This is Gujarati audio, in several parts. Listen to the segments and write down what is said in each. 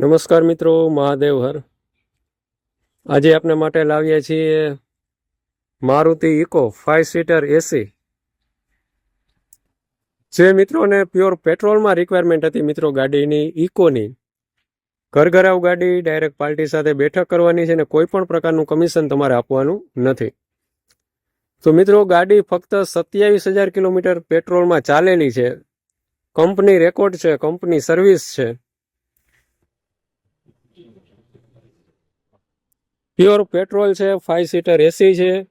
નમસ્કાર મિત્રો, મહાદેવ હર. આજે આપને માટે લાવીએ છીએ Maruti Eco five seater AC. જે મિત્રોને પ્યોર પેટ્રોલમાં રિક્વાયરમેન્ટ હતી મિત્રો ગાડીની, ઇકોની. ઘરઘરાવ ગાડી ડાયરેક્ટ પાર્ટી સાથે બેઠક કરવાની છે ને કોઈ પણ પ્રકારનું કમિશન તમારે આપવાનું નથી. તો મિત્રો, ગાડી ફક્ત સત્યાવીસ હજાર કિલોમીટર પેટ્રોલમાં ચાલેલી છે. કંપની રેકોર્ડ છે, કંપની સર્વિસ છે. પ્યોર પેટ્રોલ છે ફાઇવ સીટર એસી છે,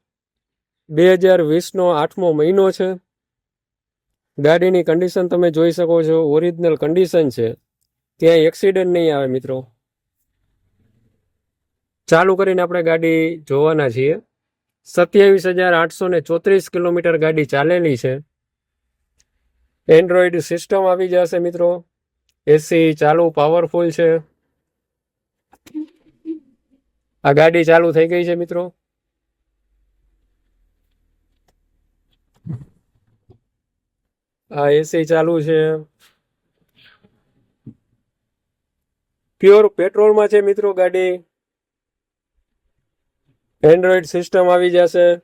બે હજાર વીસનો આઠમો મહિનો છે. ગાડીની કન્ડિશન તમે જોઈ શકો છો ઓરિજિનલ કન્ડિશન છે. ક્યાંય એક્સિડન્ટ નહીં આવે મિત્રો. ચાલુ કરીને આપણે ગાડી જોવાના છીએ. સત્યાવીસ હજાર આઠસો ને ચોત્રીસ કિલોમીટર ગાડી ચાલેલી છે. એન્ડ્રોઈડ સિસ્ટમ આવી જશે મિત્રો. એસી ચાલુ પાવરફુલ છે. આ ગાડી ચાલુ થઈ ગઈ છે, મિત્રો. આ એસી ચાલુ છે. પ્યોર પેટ્રોલમાં છે, મિત્રો, ગાડી. એન્ડ્રોઈડ સિસ્ટમ આવી જશે.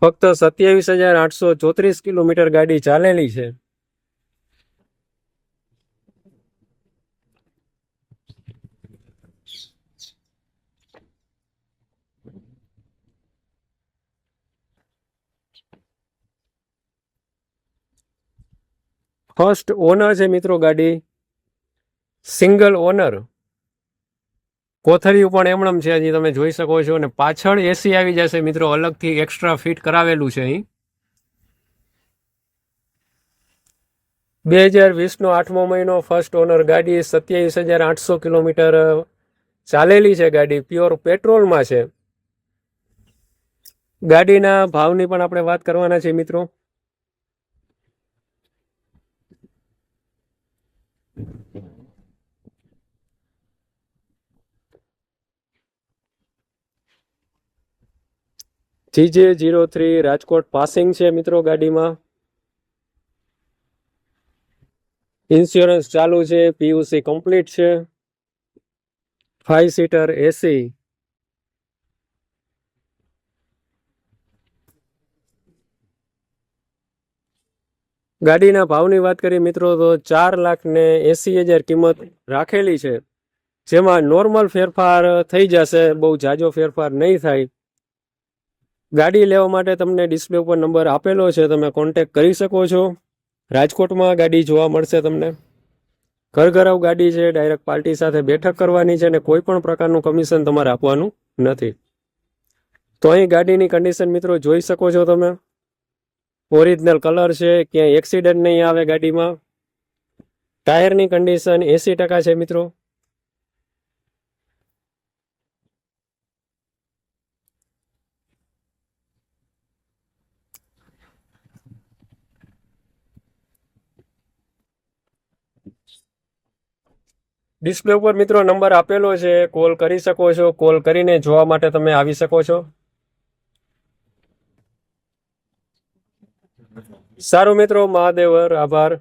ફક્ત સત્યાવીસ હજાર આઠસો ચોત્રીસ કિલોમીટર ગાડી ચાલેલી છે. ફર્સ્ટ ઓનર છે મિત્રો ગાડી. Single honour. કોથળીયું પણ એમણમ છે હજી તમે જોઈ શકો છો અને પાછળ એસી આવી જશે મિત્રો, અલગથી એક્સ્ટ્રા ફિટ કરાવેલું છે અહીં. બે હજાર વીસનો આઠમો મહિનો ફર્સ્ટ ઓનર ગાડી સત્યાવીસ હજાર આઠસો કિલોમીટર ચાલેલી છે ગાડી પ્યોર પેટ્રોલમાં છે. ગાડીના ભાવની પણ આપણે વાત કરવાના છે મિત્રો. GJ zero three Rajkot passing છે મિત્રો ગાડીમાં. ઇન્સ્યોરન્સ ચાલુ છે પીયુસી કમ્પ્લીટ છે. ફાઈવ સીટર એસી ગાડીના ભાવની વાત કરીએ મિત્રો, તો ચાર લાખ ને એસી હજાર કિંમત રાખેલી છે. જેમાં નોર્મલ ફેરફાર થઈ જશે, બહુ જાજો ફેરફાર નહીં થાય. ગાડી લેવા માટે તમને ડિસ્પ્લે ઉપર નંબર આપેલો છે, તમે કોન્ટેક કરી શકો છો. રાજકોટમાં ગાડી જોવા મળશે તમને. ઘરઘરાવ ગાડી છે ડાયરેક્ટ પાર્ટી સાથે બેઠક કરવાની છે અને કોઈ પણ પ્રકારનું કમિશન તમારે આપવાનું નથી. તો અહીં ગાડીની કન્ડિશન મિત્રો જોઈ શકો છો તમે. ઓરિજિનલ કલર છે, ક્યાંય એક્સિડન્ટ નહીં આવે ગાડીમાં. ટાયરની કન્ડિશન એસી ટકા છે મિત્રો. ડિસ્પ્લે ઉપર મિત્રો નંબર આપેલો છે કોલ કરી શકો છો. કોલ કરીને જોવા માટે તમે આવી શકો છો. સારું મિત્રો મહાદેવર આભાર.